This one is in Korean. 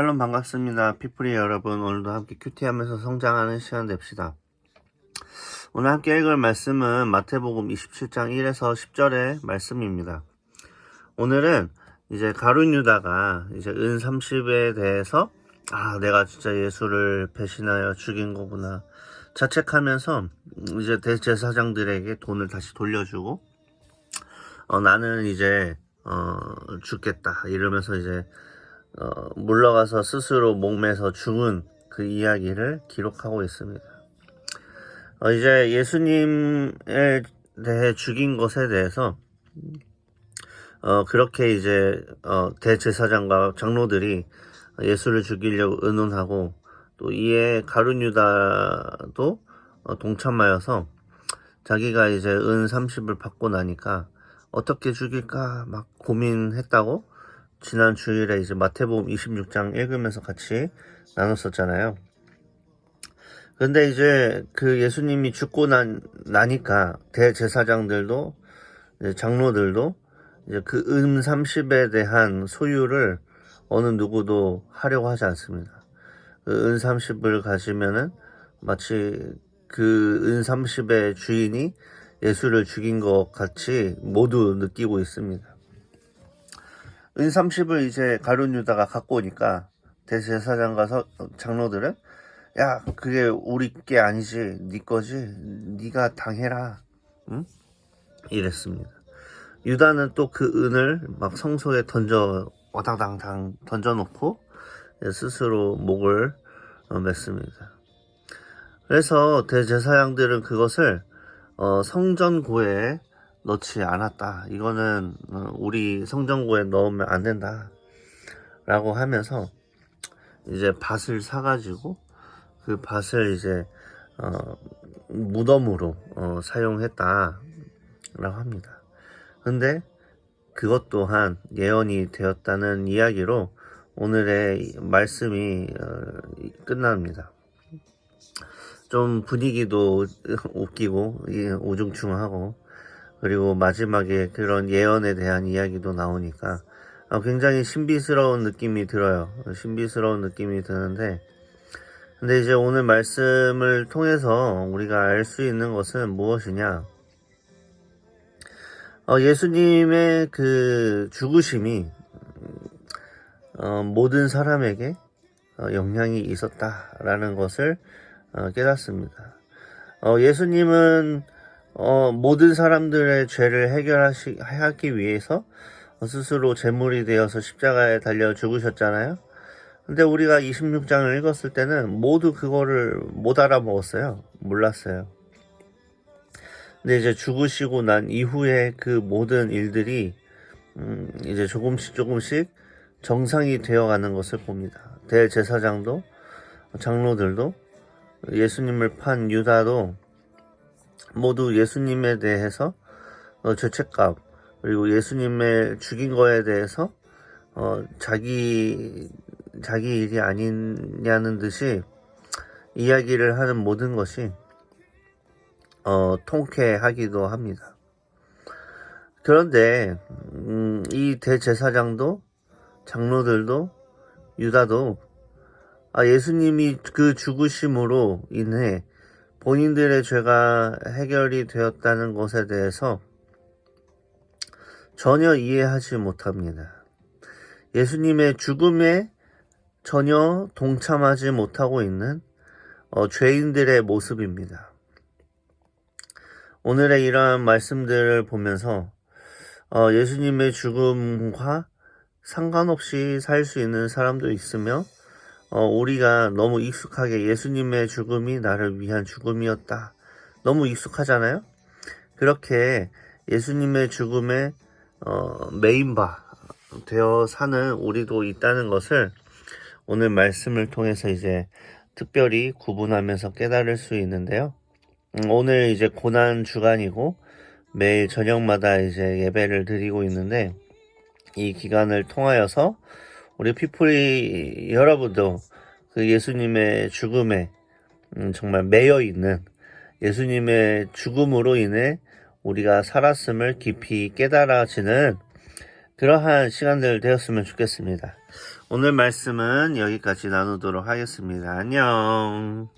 샬롬 반갑습니다. 피프리 여러분 오늘도 함께 큐티하면서 성장하는 시간 됩시다. 오늘 함께 읽을 말씀은 마태복음 27장 1에서 10절의 말씀입니다. 오늘은 이제 가룟 유다가 이제 은 30에 대해서 아 내가 진짜 예수를 배신하여 죽인 거구나 자책하면서 이제 대제사장들에게 돈을 다시 돌려주고 어, 나는 이제 어, 죽겠다 이러면서 이제 어, 물러가서 스스로 목매서 죽은 그 이야기를 기록하고 있습니다. 어, 이제 예수님에 대해 죽인 것에 대해서 어, 그렇게 이제 어, 대제사장과 장로들이 예수를 죽이려고 의논하고 또 이에 가룟 유다도 어, 동참하여서 자기가 이제 은 30을 받고 나니까 어떻게 죽일까 막 고민했다고 지난 주일에 이제 마태복음 26장 읽으면서 같이 나눴었잖아요. 근데 이제 그 예수님이 죽고 난, 나니까 대제사장들도 이제 장로들도 이제 그 은 30에 대한 소유를 어느 누구도 하려고 하지 않습니다. 그 은 30을 가지면은 마치 그 은 30의 주인이 예수를 죽인 것 같이 모두 느끼고 있습니다. 은 30을 이제 가룟 유다가 갖고 오니까 대제사장과 서- 장로들은 야 그게 우리 게 아니지 네 거지 네가 당해라 응? 이랬습니다. 유다는 또 그 은을 막 성소에 던져 어당당당 던져놓고 스스로 목을 어, 맸습니다. 그래서 대제사장들은 그것을 어, 성전고에 넣지 않았다. 이거는 어, 우리 성전고에 넣으면 안 된다. 라고 하면서 이제 밭을 사가지고 그 밭을 이제 어, 무덤으로 어, 사용했다. 라고 합니다. 근데 그것 또한 예언이 되었다는 이야기로 오늘의 말씀이 어, 끝납니다. 좀 분위기도 웃기고 이 우중충하고 그리고 마지막에 그런 예언에 대한 이야기도 나오니까 어, 굉장히 신비스러운 느낌이 들어요. 신비스러운 느낌이 드는데 근데 이제 오늘 말씀을 통해서 우리가 알 수 있는 것은 무엇이냐? 어, 예수님의 그 죽으심이 어, 모든 사람에게 어, 영향이 있었다라는 것을 어, 깨닫습니다. 어, 예수님은 어, 모든 사람들의 죄를 해결하기 위해서 어, 스스로 제물이 되어서 십자가에 달려 죽으셨잖아요. 근데 우리가 26장을 읽었을 때는 모두 그거를 못 알아먹었어요. 몰랐어요. 근데 이제 죽으시고 난 이후에 그 모든 일들이 음, 이제 조금씩 조금씩 정상이 되어가는 것을 봅니다. 대제사장도 장로들도 예수님을 판 유다도 모두 예수님에 대해서 어, 죄책감 그리고 예수님의 죽인 거에 대해서 어, 자기 자기 일이 아니냐는 듯이 이야기를 하는 모든 것이 어, 통쾌하기도 합니다. 그런데 음, 이 대제사장도 장로들도 유다도 아, 예수님이 그 죽으심으로 인해 본인들의 죄가 해결이 되었다는 것에 대해서 전혀 이해하지 못합니다. 예수님의 죽음에 전혀 동참하지 못하고 있는 어, 죄인들의 모습입니다. 오늘의 이러한 말씀들을 보면서 어, 예수님의 죽음과 상관없이 살 수 있는 사람도 있으며 어, 우리가 너무 익숙하게 예수님의 죽음이 나를 위한 죽음이었다. 너무 익숙하잖아요? 그렇게 예수님의 죽음에 어, 메인바 되어 사는 우리도 있다는 것을 오늘 말씀을 통해서 이제 특별히 구분하면서 깨달을 수 있는데요. 음, 오늘 이제 고난 주간이고 매일 저녁마다 이제 예배를 드리고 있는데 이 기간을 통하여서 우리 피플이 여러분도 그 예수님의 죽음에 음, 정말 매여 있는 예수님의 죽음으로 인해 우리가 살았음을 깊이 깨달아지는 그러한 시간들 되었으면 좋겠습니다. 오늘 말씀은 여기까지 나누도록 하겠습니다. 안녕.